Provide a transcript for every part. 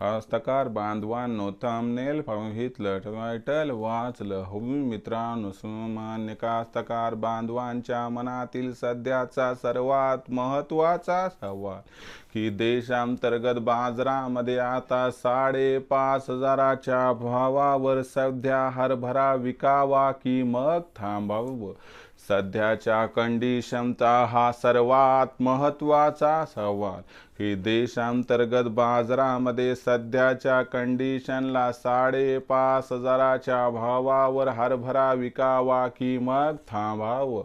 कास्तकार बांधवांनो थांबनेल बघितलं टायटल वाचलं हवी मित्रांनो सामान्य कास्तकार बांधवांच्या मनातील सध्याचा सर्वात महत्त्वाचा सवाल की देशांतर्गत बाजारामध्ये आता साडेपाच हजाराच्या भावावर सध्या हरभरा विकावा की मग थांबावं? सध्याच्या कंडिशनचा हा सर्वात महत्त्वाचा सवाल. की देशांतर्गत बाजारामध्ये सध्याच्या कंडिशनला साडेपाच हजाराच्या भावावर हरभरा विकावा की मग थांबावं?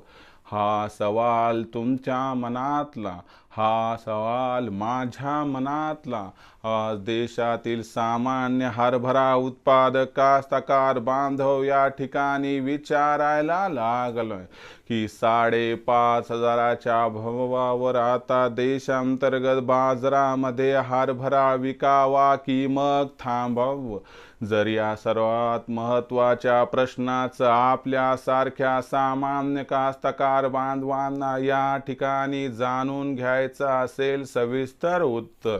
हा सवाल तुमच्या मनातला. हा सवाल माझ्या मनातला. आज देशातील सामान्य हरभरा उत्पादक कास्तकार बांधव या ठिकाणी विचारायला लागलोय की साडेपाच हजाराच्या भावावर आता देशांतर्गत बाजारामध्ये हरभरा विकावा की मग थांबव? जर या सर्वात महत्त्वाच्या प्रश्नाचं आपल्यासारख्या सामान्य कास्तकार बांधवांना या ठिकाणी जाणून घ्याय करायचा असेल सविस्तर उत्तर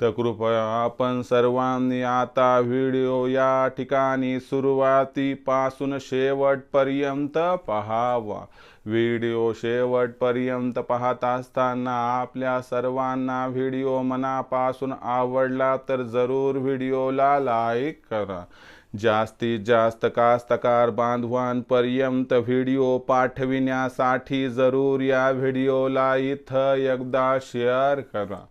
तर कृपया आपण सर्वांनी आता व्हिडिओ या ठिकाणी सुरुवातीपासून शेवटपर्यंत पहावा. व्हिडिओ शेवटपर्यंत पाहत असताना आपल्या सर्वांना व्हिडिओ मनापासून आवडला तर जरूर व्हिडिओला लाईक करा. जास्तीत जास्त कास्तकार बांधवांपर्यंत व्हिडिओ पाठविण्यासाठी जरूर या व्हिडिओला इथं एकदा शेअर करा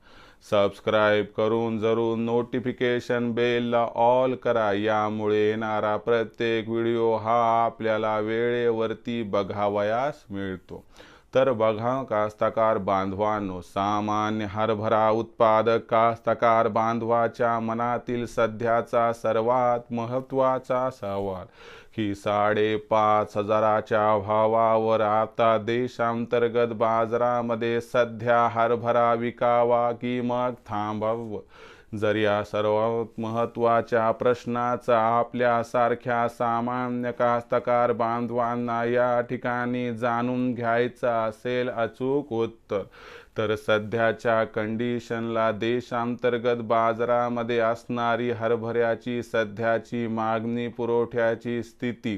सबस्क्राईब करून जरूर नोटिफिकेशन बेलला ऑल करा यामुळे येणारा प्रत्येक व्हिडिओ हा आपल्याला वेळेवरती बघावयास मिळतो तर बघा कास्तकार बांधवांनो सामान्य हरभरा उत्पादक कास्तकार बांधवाच्या मनातील सध्याचा सर्वात महत्त्वाचा सवाल की साडेपाच हजाराच्या भावावर आता देशांतर्गत बाजारामध्ये सध्या हरभरा विकावा की मग थांबव? जर या सर्वात महत्त्वाच्या आपल्या आपल्यासारख्या सामान्य कास्तकार बांधवांना या ठिकाणी जाणून घ्यायचं असेल अचूक उत्तर तर सध्याच्या कंडिशनला देशांतर्गत बाजारामध्ये असणारी हरभऱ्याची सध्याची मागणी पुरवठ्याची स्थिती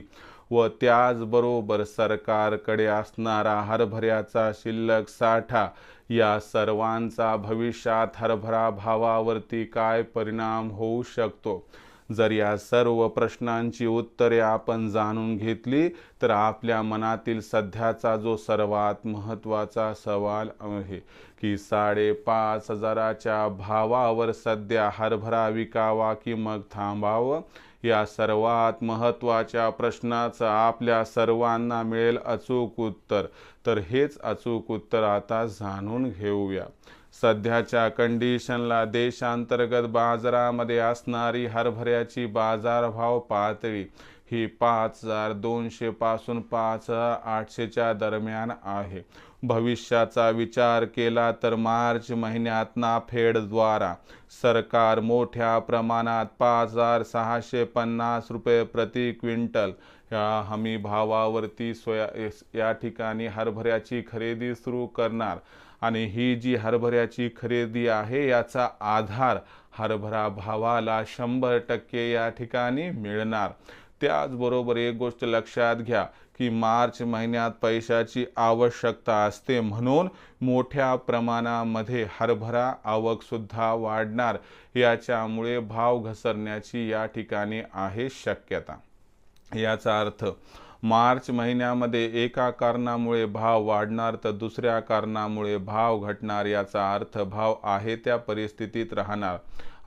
व त्याचबरोबर सरकारकडे असणारा हरभऱ्याचा शिल्लक साठा या सर्वांचा भविष्यात हरभरा भावावरती काय परिणाम होऊ शकतो? जर या सर्व प्रश्नांची उत्तरे आपण जाणून घेतली तर आपल्या मनातील सध्याचा जो सर्वात महत्त्वाचा सवाल आहे की साडेपाच हजाराच्या भावावर सध्या हरभरा विकावा की मग थांबावं? या सर्वात महत्त्वाच्या प्रश्नाचं आपल्या सर्वांना मिळेल अचूक उत्तर. तर हेच अचूक उत्तर आता जाणून घेऊया. सध्याच्या कंडिशनला देशांतर्गत बाजारामध्ये असणारी हरभऱ्याची बाजारभाव पातळी ही पाच हजार दोनशे पासून पाच आठशेच्या दरम्यान आहे. भविष्याचा विचार केला तर मार्च महिन्यात नाफेडद्वारा सरकार मोठ्या प्रमाणात पाच हजार सहाशे पन्नास रुपये प्रति क्विंटल. या हमी भावावरती सोया या ठिकाणी हरभऱ्याची खरेदी सुरू करणार. आणि ही जी हरभऱ्याची खरेदी आहे याचा आधार हरभरा भावाला शंभर टक्के या ठिकाणी मिळणार. त्याचबरोबर एक गोष्ट लक्षात घ्या की मार्च महिन्यात पैशाची आवश्यकता असते. म्हणून मोठ्या प्रमाणामध्ये हरभरा आवकसुद्धा वाढणार. याच्यामुळे भाव घसरण्याची या ठिकाणी आहे शक्यता. याचा अर्थ मार्च महिन्यामध्ये एका कारणामुळे भाव वाढणार तर दुसऱ्या कारणामुळे भाव घटणार याचा अर्थ भाव आहे त्या परिस्थितीत राहणार.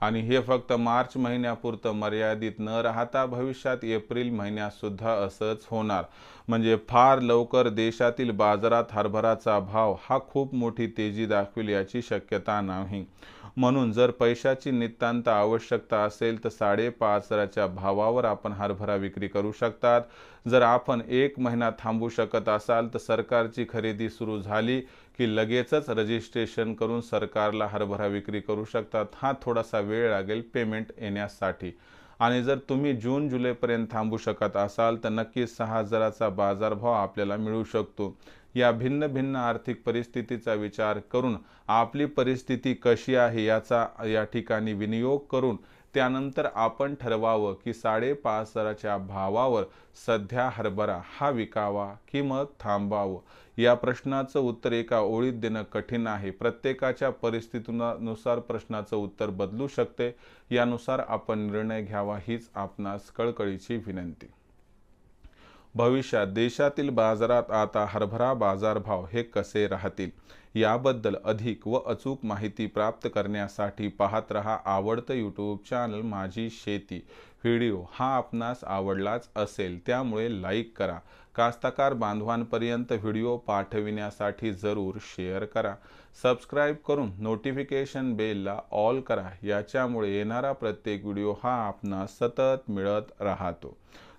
आणि हे फक्त मार्च महिन्यापुरतं मर्यादित न राहता भविष्यात एप्रिल महिन्यात सुद्धा असंच होणार. म्हणजे फार लवकर देशातील बाजारात हरभराचा भाव हा खूप मोठी तेजी दाखवेल याची शक्यता नाही. म्हणून जर पैशाची नितांत आवश्यकता असेल तर साडेपाच हजाराच्या भावावर आपण हरभरा विक्री करू शकतात. जर आपण एक महिना थांबू शकत असाल तर सरकारची खरेदी सुरू झाली की लगेचच रजिस्ट्रेशन करून सरकारला हरभरा विक्री करू शकतात. हा थोडासा वेळ लागेल पेमेंट येण्यासाठी. आणि जर तुम्ही जून जुलैपर्यंत थांबू शकत असाल तर नक्कीच सहा हजाराचा बाजारभाव आपल्याला मिळू शकतो. या भिन्न भिन्न आर्थिक परिस्थितीचा विचार करून आपली परिस्थिती कशी आहे याचा या ठिकाणी विनियोग करून त्यानंतर आपण ठरवावं की साडेपाच हजाराच्या भावावर सध्या हरभरा हा विकावा की मग थांबावं? या प्रश्नाचं उत्तर एका ओळीत देणं कठीण आहे. प्रत्येकाच्या परिस्थितीनुसार प्रश्नाचं उत्तर बदलू शकते. यानुसार आपण निर्णय घ्यावा हीच आपणास कळकळीची विनंती. भविष्यात देशातील बाजारात आता हरभरा बाजारभाव हे कसे राहतील याबद्दल अधिक व अचूक माहिती प्राप्त करण्यासाठी पाहत रहा आवडतं यूट्यूब चॅनल माझी शेती. व्हिडिओ हा आपणास आवडलाच असेल त्यामुळे लाईक करा. कास्तकार बांधवांपर्यंत व्हिडिओ पाठविण्यासाठी जरूर शेअर करा. सबस्क्राईब करून नोटिफिकेशन बेलला ऑल करा. याच्यामुळे येणारा प्रत्येक व्हिडिओ हा आपणास सतत मिळत राहतो.